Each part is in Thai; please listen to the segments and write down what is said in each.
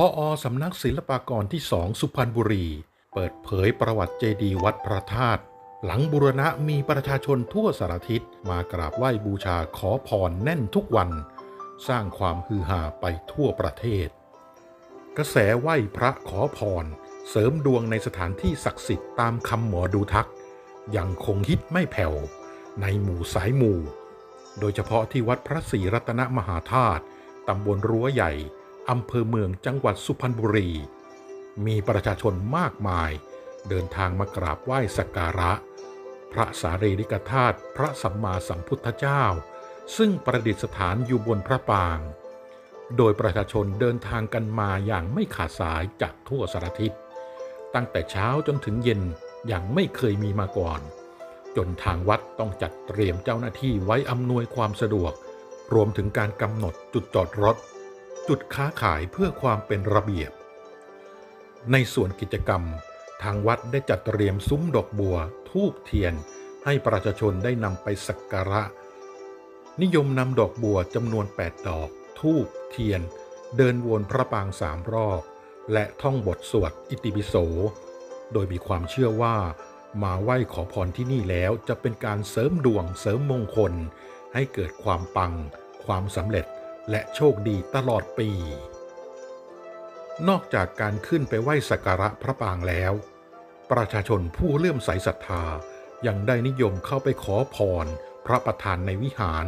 ออสำนักศิลปากรที่สองสุพรรณบุรี เปิดเผยประวัติเจดีย์วัดพระธาตุหลังบุรณะมีประชาชนทั่วสารทิศมากราบไหว้บูชาขอพรแน่นทุกวัน สร้างความฮือฮาไปทั่วประเทศ กระแสไหว้พระขอพร เสริมดวงในสถานที่ศักดิ์สิทธิ์ตามคำหมอดูทัก ยังคงฮิตไม่แผ่ว ในหมู่สายหมู่ โดยเฉพาะที่วัดพระศรีรัตนมหาธาตุตำบลรั้วใหญ่ อำเภอเมืองจังหวัดสุพรรณบุรี มีประชาชนมากมาย เดินทางมากราบไหว้สักการะ พระสารีริกธาตุพระสัมมาสัมพุทธเจ้า ซึ่งประดิษฐานอยู่บนพระปาง โดยประชาชนเดินทางกันมาอย่างไม่ขาดสายจากทั่วสารทิศ ตั้งแต่เช้าจนถึงเย็นอย่างไม่เคยมีมาก่อน จนทางวัดต้องจัดเตรียมเจ้าหน้าที่ไว้อำนวยความสะดวก รวมถึงการกำหนดจุดจอดรถ จุดค้าขายเพื่อความเป็นระเบียบ ในส่วนกิจกรรม ทางวัดได้จัดเตรียมซุ้มดอกบัว ทูบเทียน ให้ประชาชนได้นำไปสักการะ นิยมนำดอกบัวจำนวน 8 ดอก ทูบเทียน เดินวนพระปางสามรอบ และท่องบทสวดอิติปิโส โดยมีความเชื่อว่า มาไหว้ขอพรที่นี่แล้วจะเป็นการเสริมดวงเสริมมงคล ให้เกิดความปัง ความสำเร็จ และโชคดีตลอดปี นอกจากการขึ้นไปไหว้สักการะพระปางแล้ว ประชาชนผู้เลื่อมใสศรัทธายังได้นิยมเข้าไปขอพร พระประธานในวิหาร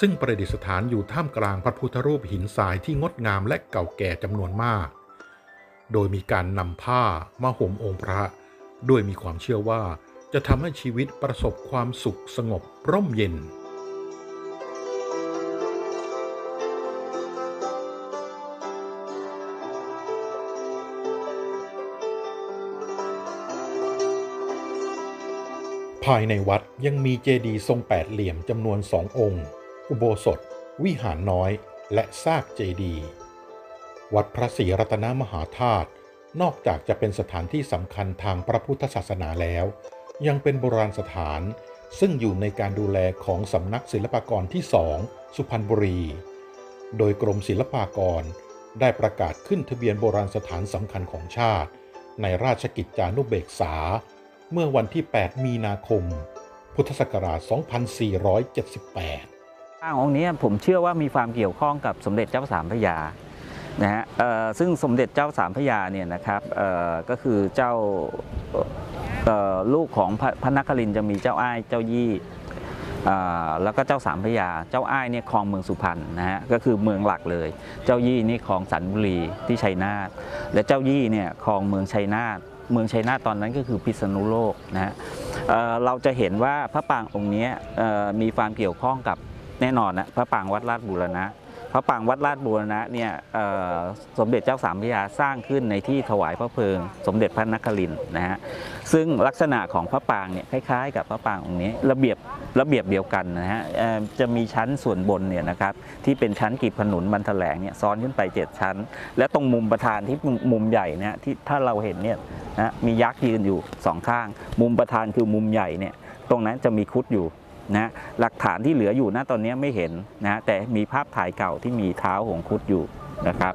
ซึ่งประดิษฐานอยู่ท่ามกลางพระพุทธรูปหินทรายที่งดงามและเก่าแก่จำนวนมาก โดยมีการนำผ้ามาห่มองค์พระ ด้วยมีความเชื่อว่าจะทำให้ชีวิตประสบความสุขสงบร่มเย็นายในวัดยังมีเจดีย์ทรงแปดเหลี่ยมจำนวนสององค์ อุโบสถ วิหารน้อย และซากเจดีย์วัดพระศรีรัตนมหาธาตุนอกจากจะเป็นสถานที่สำคัญทางพระพุทธศาสนาแล้ว ยังเป็นโบราณสถานซึ่งอยู่ในการดูแลของสำนักศิลปากรที่สองสุพรรณบุรี โดยกรมศิลปากรได้ประกาศขึ้นทะเบียนโบราณสถานสำคัญของชาติ ในราชกิจจานุเบกษา เมื่อวันที่ 8 มีนาคม พุทธศักราช 2478ปางองค์นี้ผมเชื่อว่ามีความเกี่ยวข้องกับสมเด็จเจ้าสามพระยานะฮะซึ่งสมเด็จเจ้าสามพระยาเนี่ยนะครับก็คือเจ้าลูกของพระนครินจะมีเจ้าอ้ายเจ้ายี่แล้วก็เจ้าสามพระยา เจ้าอ้ายเนี่ยครองเมืองสุพรรณนะฮะ ก็คือเมืองหลักเลย เจ้ายี่นี่ครองสันบุรีที่ชัยนาท และเจ้ายี่เนี่ยครองเมืองชัยนาท เมืองชัยนาทตอนนั้นก็คือพิษณุโลกนะฮะเราจะเห็นว่าพระปรางองค์นี้มีความเกี่ยวข้องกับแน่นอนนะพระปรางวัดราชบูรณะ พระปรางวัดราชบูรณะเนี่ยสมเด็จเจ้าสามพระยาสร้างขึ้นในที่ถวายพระเพลิง สมเด็จพระนครินนะฮะซึ่งลักษณะของพระปรางเนี่ยคล้ายๆ กับพระปรางองค์นี้ระเบียบระเบียบเดียวกันนะฮะจะมีชั้นส่วนบนเนี่ยนะครับที่เป็นชั้นกีบขนุนบรรทแถลงเนี่ยซ้อนขึ้นไป 7 ชั้น และตรงมุมประธานที่มุมใหญ่เนี่ยที่ถ้าเราเห็นเนี่ยนะมียักษ์ยืนอยู่สองข้าง มุมประธานคือมุมใหญ่เนี่ยตรงนั้นจะมีคุดอยู่ นะหลักฐานที่เหลืออยู่ณตอนนี้ไม่เห็นนะแต่มีภาพถ่ายเก่าที่มีเท้าของคุดอยู่นะครับ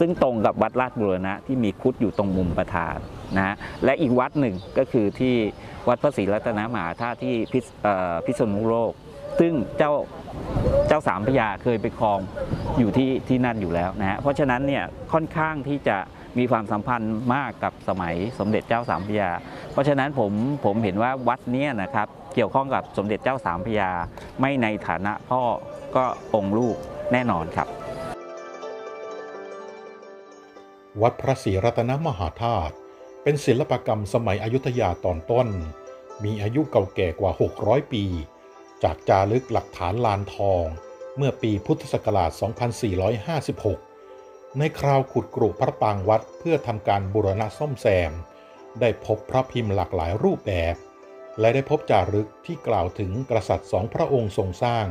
ซึ่งตรงกับวัดราชบุรณะที่มีคุดอยู่ตรงมุมประธานนะและอีกวัดหนึ่งก็คือที่วัดพระศรีรัตนมหาธาตุที่พิษเอ่อพิษณุโลก ซึ่งเจ้าเจ้าสามพระยาเคยไปครองอยู่ที่ที่นั่นอยู่แล้วนะฮะเพราะฉะนั้นเนี่ยค่อนข้างที่จะ มีความสัมพันธ์มากกับสมัยสมเด็จเจ้าสามพระยา เพราะฉะนั้นผมผมเห็นว่าวัดเนี้ยนะครับเกี่ยวข้องกับสมเด็จเจ้าสามพระยา ไม่ในฐานะพ่อก็องค์ลูกแน่นอนครับ วัดพระศรีรัตนมหาธาตุเป็นศิลปกรรมสมัยอยุธยาตอนต้น มีอายุเก่าแก่กว่า 600 ปี จากจารึกหลักฐานลานทอง เมื่อปีพุทธศักราช 2456 ในคราวขุดกรุพระปางวัดเพื่อทำการบูรณะซ่อมแซม ได้พบพระพิมพ์หลากหลายรูปแบบ และได้พบจารึกที่กล่าวถึงกษัตริย์สองพระองค์ทรงสร้าง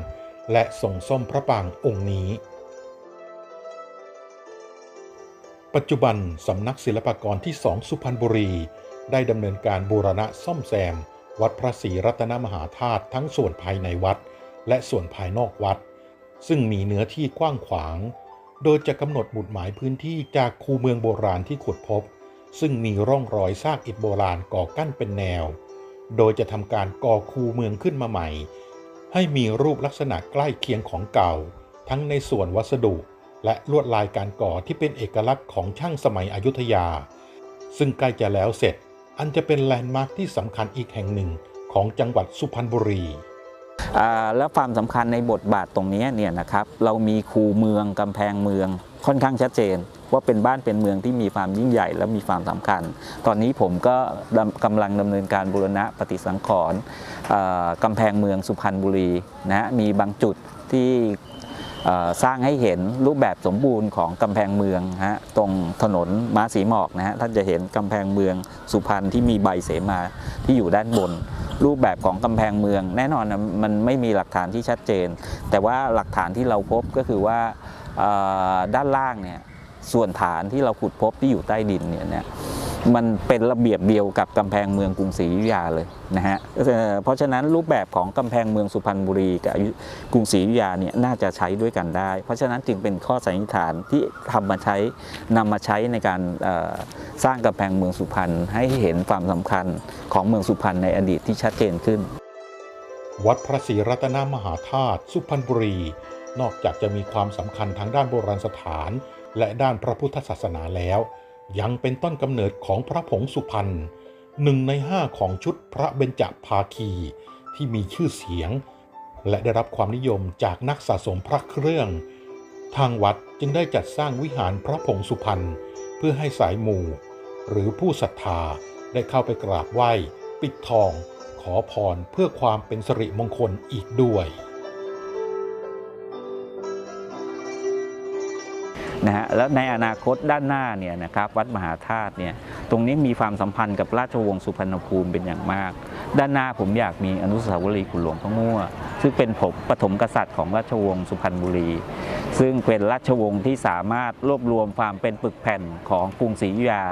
และทรงซ่อมพระปางองค์นี้ ปัจจุบันสำนักศิลปากรที่สองสุพรรณบุรี ได้ดำเนินการบูรณะซ่อมแซม วัดพระศรีรัตนมหาธาตุทั้งส่วนภายในวัด และส่วนภายนอกวัด ซึ่งมีเนื้อที่กว้างขวาง โดยจะกำหนดหมุดหมายพื้นที่จากคูเมืองโบราณที่ขุดพบ ซึ่งมีร่องรอยซากอิฐโบราณก่อกั้นเป็นแนว โดยจะทำการก่อคูเมืองขึ้นมาใหม่ ให้มีรูปลักษณะใกล้เคียงของเก่า ทั้งในส่วนวัสดุ และลวดลายการก่อที่เป็นเอกลักษณ์ของช่างสมัยอยุธยา ซึ่งใกล้จะแล้วเสร็จ อันจะเป็นแลนด์มาร์คที่สำคัญอีกแห่งหนึ่งของจังหวัดสุพรรณบุรี แล้วความสำคัญในบทบาทตรงนี้เนี่ยนะครับเรามีคูเมืองกำแพงเมืองค่อนข้างชัดเจน ว่าเป็นบ้านเป็นเมืองที่มีความยิ่งใหญ่และมีความสำคัญ ตอนนี้ผมก็ดำกำลังดำเนินการบูรณะปฏิสังขรณ์อ่ากำแพงเมืองสุพรรณบุรีนะฮะมีบางจุดที่สร้างให้เห็นรูปแบบสมบูรณ์ของกำแพงเมืองฮะตรงถนนม้าสีหมอกนะฮะท่านจะเห็นกำแพงเมืองสุพรรณที่มีใบเสมาที่อยู่ด้านบน รูปแบบของกำแพงเมือง แน่นอนนะมันไม่มีหลักฐานที่ชัดเจน แต่ว่าหลักฐานที่เราพบก็คือว่าด้านล่างเนี่ยส่วนฐานที่เราขุดพบที่อยู่ใต้ดินเนี่ย มันเป็นระเบียบเดียวกับกำแพงเมืองกรุงศรีอยุธยาเลยนะฮะเพราะฉะนั้นรูปแบบของกำแพงเมืองสุพรรณบุรีกับกรุงศรีอยุธยาเนี่ยน่าจะใช้ด้วยกันได้ เพราะฉะนั้นจึงเป็นข้อสันนิษฐานที่ทำมาใช้นำมาใช้ในการสร้างกำแพงเมืองสุพรรณให้เห็นความสำคัญของเมืองสุพรรณในอดีตที่ชัดเจนขึ้น วัดพระศรีรัตนมหาธาตุสุพรรณบุรี นอกจากจะมีความสำคัญทางด้านโบราณสถาน และด้านพระพุทธศาสนาแล้ว ยังเป็นต้นกำเนิดของพระผงสุพรรณหนึ่งในห้าของชุดพระเบญจภาคีที่มีชื่อเสียง และได้รับความนิยมจากนักสะสมพระเครื่อง ทางวัดจึงได้จัดสร้างวิหารพระผงสุพรรณเพื่อให้สายหมู่ หรือผู้ศรัทธาได้เข้าไปกราบไหว้ ปิดทอง ขอพรเพื่อความเป็นสิริมงคลอีกด้วย นะฮะแล้วในอนาคตด้านหน้าเนี่ยนะครับวัดมหาธาตุเนี่ยตรงนี้มีความสัมพันธ์กับราชวงศ์สุพรรณภูมิเป็นอย่างมาก ด้านหน้าผมอยากมีอนุสาวรีย์ขุนหลวงพระง่ว ซึ่งเป็นผมปฐมกษัตริย์ของราชวงศ์สุพรรณบุรี ซึ่งเป็นราชวงศ์ที่สามารถรวบรวมความเป็นปึกแผ่นของกรุงศรีอยุธยา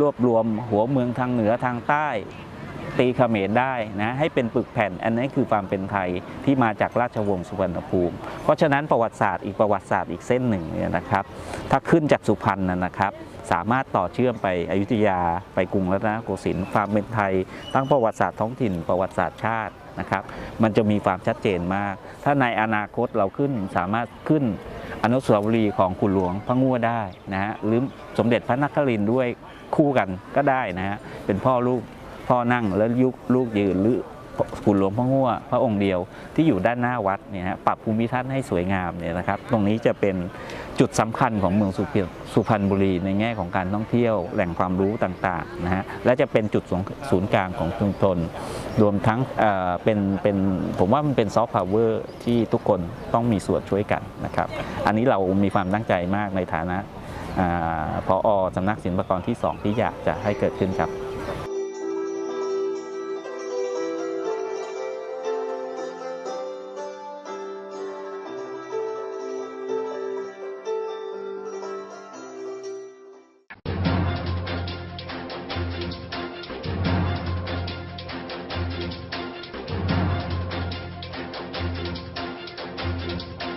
รวบรวมหัวเมืองทางเหนือทางใต้ ตีเขมรได้นะให้เป็นปึกแผ่น อันนี้คือความเป็นไทยที่มาจากราชวงศ์สุวรรณภูมิ เพราะฉะนั้นประวัติศาสตร์อีกประวัติศาสตร์อีกเส้นหนึ่งเนี่ยนะครับ ถ้าขึ้นจากสุพรรณนะครับ สามารถต่อเชื่อมไปอยุธยาไปกรุงรัตนโกสินทร์ความเป็นไทยทั้งประวัติศาสตร์ท้องถิ่นประวัติศาสตร์ชาตินะครับ มันจะมีความชัดเจนมาก ถ้าในอนาคตเราขึ้นสามารถขึ้นอนุสาวรีย์ของขุนหลวงพระงัวได้นะฮะหรือสมเด็จพระนครินทร์ด้วยคู่กันก็ได้นะฮะเป็นพ่อลูก พ่อนั่งแล้วยุกลูกยืนหรือขุนหลวงพ่อง่วพระองค์เดียวที่อยู่ด้านหน้าวัดเนี่ยฮะปรับภูมิทัศน์ให้สวยงามเนี่ยนะครับ ตรงนี้จะเป็นจุดสำคัญของเมืองสุพรรณสุพรรณบุรี ในแง่ของการท่องเที่ยวแหล่งความรู้ต่างๆนะฮะและจะเป็นจุดศูนย์กลางของชุมชนรวมทั้งเเป็นเป็นผมว่ามันเป็นซอฟต์พาวเวอร์ที่ทุกคนต้องมีส่วนช่วยกันนะครับ อันนี้เรามีความตั้งใจมากในฐานะพออสำนักศิลปากรที่ 2 ที่อยากจะให้เกิดขึ้นครับ